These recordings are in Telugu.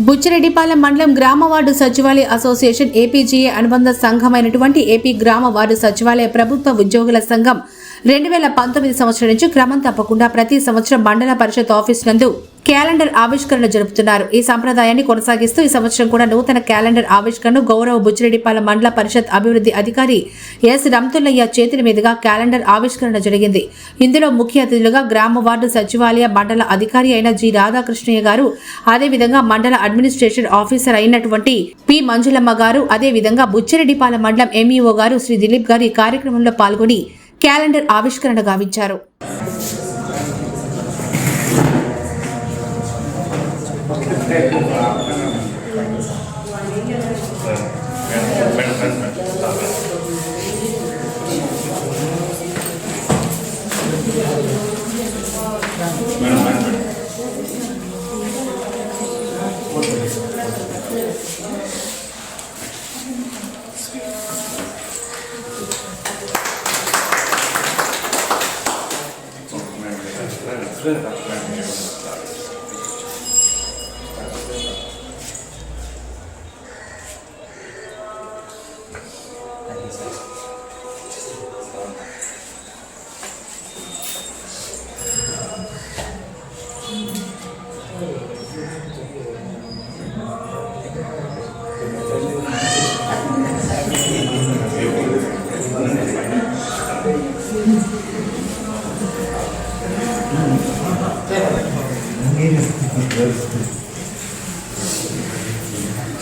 బుచ్చిరెడ్డిపాలెం మండలం గ్రామ వార్డు సచివాలయ అసోసియేషన్ ఏపీజీఏ అనుబంధ సంఘమైనటువంటి ఏపీ గ్రామ వార్డు సచివాలయ ప్రభుత్వ ఉద్యోగుల సంఘం రెండు వేల పంతొమ్మిది సంవత్సరం నుంచి క్రమం తప్పకుండా ప్రతి సంవత్సరం మండల పరిషత్ ఆఫీస్ నందు క్యాలెండర్ ఆవిష్కరణ జరుపుతున్నారు. ఈ సంప్రదాయాన్ని కొనసాగిస్తూ ఈ సంవత్సరం కూడా నూతన క్యాలెండర్ ఆవిష్కరణను గౌరవ బుచ్చిరెడ్డిపాలెం మండల పరిషత్ అభివృద్ధి అధికారి ఎస్ రమ్తుల్లయ్య చేతుల మీదుగా క్యాలెండర్ ఆవిష్కరణ జరిగింది. ఇందులో ముఖ్య అతిథులుగా గ్రామ వార్డు సచివాలయ మండల అధికారి అయిన జి రాధాకృష్ణయ్య గారు అదేవిధంగా మండల అడ్మినిస్ట్రేషన్ ఆఫీసర్ అయినటువంటి పి మంజులమ్మ గారు అదేవిధంగా బుచ్చిరెడ్డిపాల మండలం ఎంఈఓ గారు శ్రీ దిలీప్ గారు ఈ కార్యక్రమంలో పాల్గొని క్యాలెండర్ ఆవిష్కరణ గావించారు. 真的。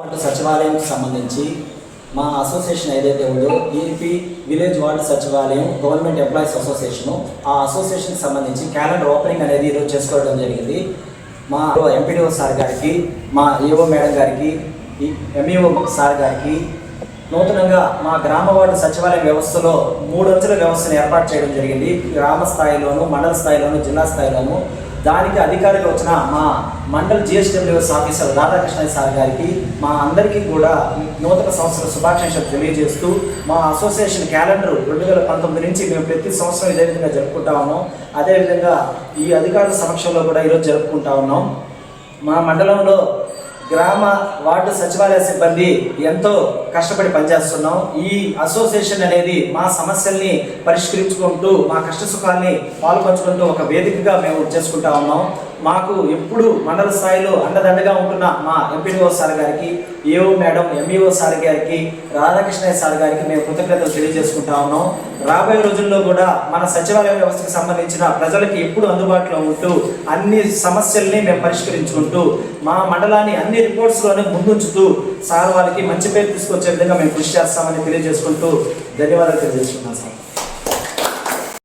వార్డు సచివాలయంకి సంబంధించి మా అసోసియేషన్ ఏదైతే ఉందో AP village ward Sachivalayam government employees association ఆ అసోసియేషన్కి సంబంధించి క్యాలెండర్ ఓపెనింగ్ అనేది ఈరోజు చేసుకోవడం జరిగింది. మా ఎంపీడీఓ సార్ గారికి మా AO madam garu MEO sir garu నూతనంగా మా గ్రామ వార్డు సచివాలయ వ్యవస్థలో మూడు అంచెల వ్యవస్థను ఏర్పాటు చేయడం జరిగింది. గ్రామ స్థాయిలోను మండల స్థాయిలోను జిల్లా స్థాయిలోను దానికి అధికారులు వచ్చిన మా mandal GSWS officer Radhakrishna sir garu మా అందరికీ కూడా నూతన సంవత్సర శుభాకాంక్షలు తెలియజేస్తూ మా అసోసియేషన్ క్యాలెండర్ రెండు వేల పంతొమ్మిది నుంచి మేము ప్రతి సంవత్సరం ఇదే విధంగా జరుపుకుంటా ఉన్నాం. అదేవిధంగా ఈ అధికారుల సమక్షంలో కూడా ఈరోజు జరుపుకుంటా ఉన్నాం. మా మండలంలో గ్రామ వార్డు సచివాలయ సిబ్బంది ఎంతో కష్టపడి పనిచేస్తున్నాం. ఈ అసోసియేషన్ అనేది మా సమస్యల్ని పరిష్కరించుకుంటూ మా కష్ట సుఖాల్ని పాల్పంచుకుంటూ ఒక వేదికగా మేము చేసుకుంటా ఉన్నాం. మాకు ఎప్పుడు మండల స్థాయిలో అండదండగా ఉంటున్న మా MPDO sir garu AO madam MEO sir garu Radhakrishnaiah sir గారికి మేము కృతజ్ఞతలు తెలియజేసుకుంటా ఉన్నాం. రాబోయే రోజుల్లో కూడా మన సచివాలయ వ్యవస్థకు సంబంధించిన ప్రజలకి ఎప్పుడు అందుబాటులో ఉంటూ అన్ని సమస్యల్ని మేము పరిష్కరించుకుంటూ మా మండలాన్ని అన్ని రిపోర్ట్స్లోనే ముందుంచుతూ సార్ వాళ్ళకి మంచి పేరు తీసుకొచ్చే విధంగా మేము కృషి చేస్తామని తెలియజేసుకుంటూ ధన్యవాదాలు తెలియజేసుకున్నాం సార్.